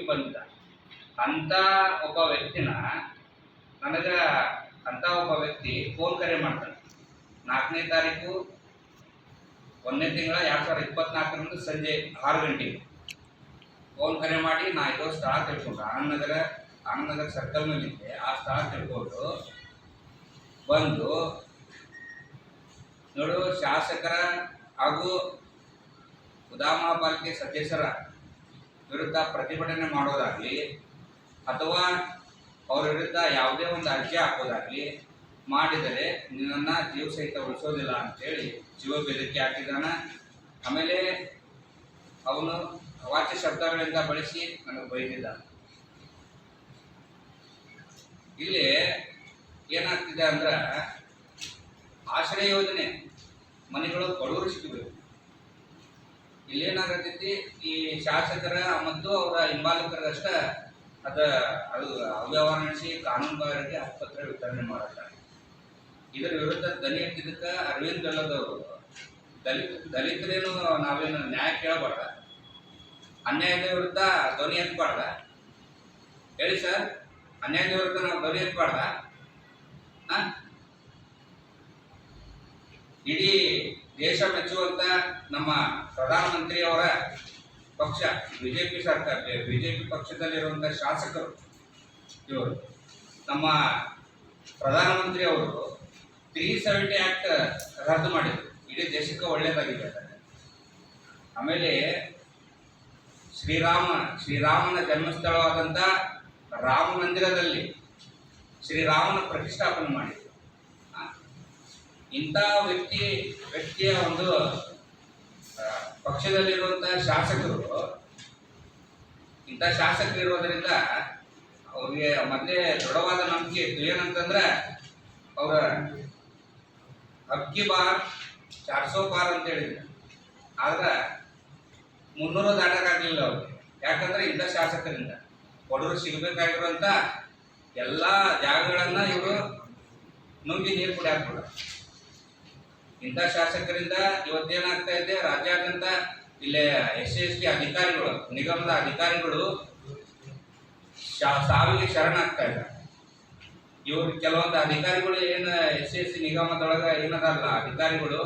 ಹೋಗಿ ಬಂದಿದ್ದ. ಅಂತ ಒಬ್ಬ ವ್ಯಕ್ತಿನ, ನನಗ ಅಂತ ಒಬ್ಬ ವ್ಯಕ್ತಿ ಫೋನ್ ಕರೆ ಮಾಡ್ತಾನೆ. ನಾಲ್ಕನೇ ತಾರೀಕು, ಒಂದನೇ ತಿಂಗಳ ಎರಡ್ ಸಾವಿರದ ಇಪ್ಪತ್ನಾಲ್ಕರಂದು ಸಂಜೆ ಆರು ಗಂಟೆಗೆ. ಫೋನ್ ಕರೆ ಮಾಡಿ ನಾ ಇರೋ ಸ್ಥಳ ತಿಳ್ಕೊಂಡು ಆನಂದ್ ನಗರ ಆನಂದ್ ನಗರ ಸರ್ಕಲ್ನಲ್ಲಿದ್ದೆ ಆ ಸ್ಥಳ ತಿಳ್ಕೊಂಡು ಬಂದು, ನೋಡು ಶಾಸಕರ ಹಾಗೂ ಉದಾಮಹಾಪಾಲಿಕೆ ಸದಸ್ಯರ ವಿರುದ್ಧ ಪ್ರತಿಭಟನೆ ಮಾಡೋದಾಗ್ಲಿ ಅಥವಾ ಅವರ ವಿರುದ್ಧ ಯಾವುದೇ ಒಂದು ಅರ್ಜಿ ಹಾಕೋದಾಗ್ಲಿ ಮಾಡಿದರೆ ನಿನ್ನನ್ನು ಜೀವ ಸಹಿತ ಉಳಿಸೋದಿಲ್ಲ ಅಂತೇಳಿ ಜೀವ ಬೆದರಿಕೆ ಹಾಕಿದಾನ ಆಮೇಲೆ ಅವನು ವಾಚ್ಯ ಶಬ್ದಗಳಿಂದ ಬಳಸಿ ನನಗೆ ಬೈದಿದ್ದ. ಇಲ್ಲಿ ಏನಾಗ್ತಿದೆ ಅಂದ್ರೆ ಆಶ್ರಯ ಯೋಜನೆ ಮನೆಗಳು ಬಡವರು ಇಲ್ಲೇನಾಗತೈತಿ, ಈ ಶಾಸಕರ ಮತ್ತು ಅವರ ಹಿಂಬಾಲಕರಷ್ಟ ಅದ, ಅದು ಅವ್ಯವಹಾರ ನಡೆಸಿ ಕಾನೂನುಬಾಹಿರಗೆ ಆಸ್ಪತ್ರೆ ವಿತರಣೆ ಮಾಡುತ್ತಾರೆ. ಇದರ ವಿರುದ್ಧ ದನಿ ಎತ್ತಿದ್ದಕ್ಕೆ ಅರವಿಂದ್ ಬೆಲ್ಲದವರು ದಲಿತ, ದಲಿತರೇನು ನಾವೇನು ನ್ಯಾಯ ಕೇಳಬಾರ್ದ? ಅನ್ಯಾಯದ ವಿರುದ್ಧ ಧ್ವನಿ ಎತ್ತಬಾರ್ದ? ಹೇಳಿ ಸರ್, ಅನ್ಯಾಯದ ವಿರುದ್ಧ ನಾವು ಧ್ವನಿ ಎತ್ತಬಾರ್ದ? ಇಡೀ ದೇಶ ಮೆಚ್ಚುವಂತ ನಮ್ಮ ಪ್ರಧಾನಮಂತ್ರಿಯವರ ಪಕ್ಷ, ಬಿಜೆಪಿ ಸರ್ಕಾರ, ಬಿಜೆಪಿ ಪಕ್ಷದಲ್ಲಿರುವಂಥ ಶಾಸಕರು ಇವರು. ನಮ್ಮ ಪ್ರಧಾನಮಂತ್ರಿ ಅವರು ತ್ರೀ ಸೆವೆಂಟಿ ಆಕ್ಟ್ ರದ್ದು ಮಾಡಿದ್ರು. ಇಡೀ ದೇಶಕ್ಕೆ ಒಳ್ಳೆಯದಾಗಿದೆ ಆಮೇಲೆ ಶ್ರೀರಾಮ, ಶ್ರೀರಾಮನ ಜನ್ಮಸ್ಥಳವಾದಂಥ ರಾಮ ಮಂದಿರದಲ್ಲಿ ಶ್ರೀರಾಮನ ಪ್ರತಿಷ್ಠಾಪನೆ ಮಾಡಿದ್ರು. ಇಂಥ ವ್ಯಕ್ತಿ, ವ್ಯಕ್ತಿಯ ಒಂದು ಪಕ್ಷದಲ್ಲಿರುವಂತಹ ಶಾಸಕರು, ಇಂಥ ಶಾಸಕರು ಇರೋದ್ರಿಂದ ಅವ್ರಿಗೆ ಮತ್ತೆ ದೃಢವಾದ ನಂಬಿಕೆ ಇತ್ತು. ಏನಂತಂದ್ರೆ, ಅವರ ಅಕ್ಕಿ ಬಾರ್ ಚಾರ್ಸೋ ಬಾರ್ ಅಂತ ಹೇಳಿದ್ರು. ಆದ್ರೆ ಮುನ್ನೂರು ದಾಟಕ್ಕಾಗಲಿಲ್ಲ ಅವ್ರಿಗೆ. ಯಾಕಂದ್ರೆ ಇಂಥ ಶಾಸಕರಿಂದ ಬಡವರು ಸಿಗಬೇಕಾಗಿರುವಂಥ ಎಲ್ಲ ಜಾಗಗಳನ್ನ ಇವರು ನುಂಗಿ ನೀರು ಕುಡಿಯಾಕ್ಬಿಡ ಇಂಥ ಶಾಸಕರಿಂದ ಇವತ್ತೇನಾಗ್ತಾ ಇದೆ, ರಾಜ್ಯಾದ್ಯಂತ ಇಲ್ಲಿ ಎಸ್ ಎಸ್ ಟಿ ಅಧಿಕಾರಿಗಳು, ನಿಗಮದ ಅಧಿಕಾರಿಗಳು ಸಾವಿಗೆ ಶರಣಾಗ್ತಾ ಇದ್ದಾರೆ. ಇವ್ರು ಕೆಲವೊಂದು ಅಧಿಕಾರಿಗಳು ಏನು ಎಸ್ ಎಸ್ ಸಿ ನಿಗಮದೊಳಗೆ ಏನದಲ್ಲ ಅಧಿಕಾರಿಗಳು